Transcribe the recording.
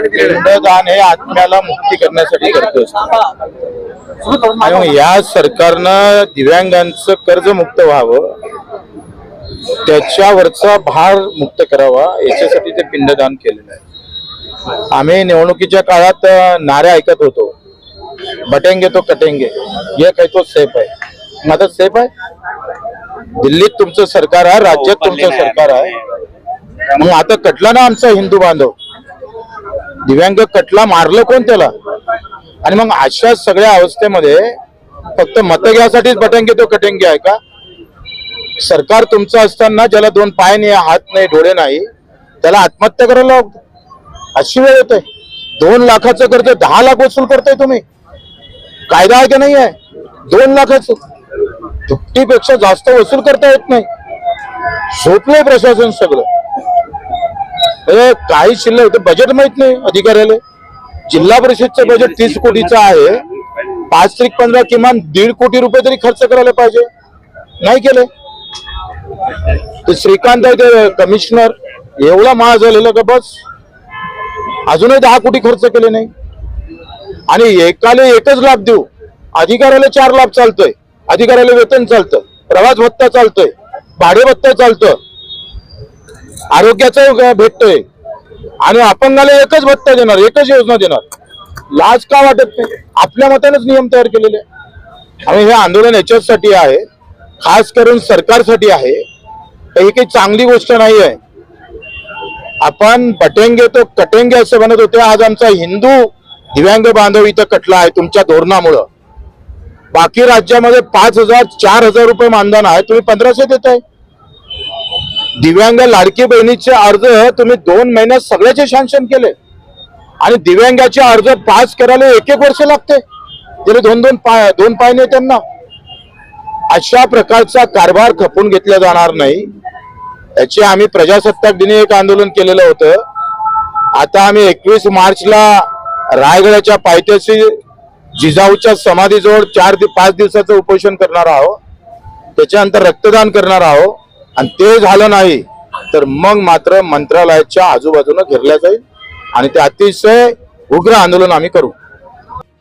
दिलेलं आहे पिंडदान हे आत्म्याला मुक्ती करण्यासाठी करत असतं आणि या सरकारनं दिव्यांगांचं कर्ज मुक्त व्हावं त्याच्यावरचा भार मुक्त करावा याच्यासाठी ते पिंडदान केलेलं आहे. आम्ही निवडणुकीच्या काळात नारे ऐकत होतो. बटेंगे तो कटेंगे ये काही तो सेफ आहे. मग आता सेफ आहे? दिल्लीत तुमचं सरकार आहे राज्यात तुमचं सरकार आहे. मग आता कटला ना आमचा हिंदू बांधव? दिव्यांग कटला मारलं कोण त्याला? आणि मग अशा सगळ्या अवस्थेमध्ये फक्त मत घ्यासाठीच बटंगे तो कटंगी आहे का? सरकार तुमचं असताना ज्याला दोन पाय नाही हात नाही डोळे नाही त्याला आत्महत्या करायला लागतो अशी वेळ येते दोन लाखाचं कर्ज दहा लाख वसूल करताय तुम्ही. कायदा आहे की नाही आहे? दोन लाखाचं. दुपटीपेक्षा जास्त वसूल करता येत नाही. झोपलंय प्रशासन सगळं. हे काही शिल्लक होतं. बजेट माहीत नाही अधिकाऱ्याला. जिल्हा परिषदचं बजेट तीस कोटीचं आहे. पाच तरी पंधरा किमान दीड कोटी रुपये तरी खर्च करायला पाहिजे. नाही केले. ते श्रीकांत आहे ते कमिशनर एवढा महाग झालेला का बस? अजूनही दहा कोटी खर्च केले नाही. आणि एकाला एकच लाभ देऊ. अधिकाऱ्याला चार लाभ चालतोय. अधिकाऱ्याला वेतन चालतं. प्रवास भत्ता चालतोय. भाडे भत्ता चालतं. आरोग्याचा भेटतोय. आणि अपंगाला एकच भत्ता देणार एकच योजना देणार. लाज का वाटत नाही? आपल्या मतानेच नियम तयार केलेले आणि हे आंदोलन याच्यासाठी आहे खास करून सरकारसाठी आहे. तर ही काही चांगली गोष्ट नाही आहे. आपण पटेंगे तो कटेंगे असं म्हणत होते. आज आमचा हिंदू दिव्यांग बांधव इथं कटला आहे तुमच्या धोरणामुळं. बाकी राज्यामध्ये पाच हजार चार हजार रुपये मानधन आहे. तुम्ही पंधराशे देताय. दिव्यांग लाडकी बहिणीचे अर्ज तुम्ही दोन महिन्यात सगळ्याचे शांशन केले. आणि दिव्यांगाचे अर्ज पास करायला एक एक वर्ष लागते. गेले दोन दोन पाय दोन पाय नाही त्यांना. अशा प्रकारचा कारभार खपून घेतला जाणार नाही. याचे आम्ही प्रजासत्ताक दिनी एक आंदोलन केलेलं होतं. आता आम्ही एकवीस मार्चला रायगडाच्या पायथ्याशी जिजाऊच्या समाधीजवळ चार पाच दिवसाचं उपोषण करणार आहोत. त्याच्यानंतर रक्तदान करणार आहोत. आणि ते झालं नाही तर मग मात्र मंत्रालयाच्या आजूबाजूनं घेरल्या जाईल आणि ते अतिशय उग्र आंदोलन आम्ही करू.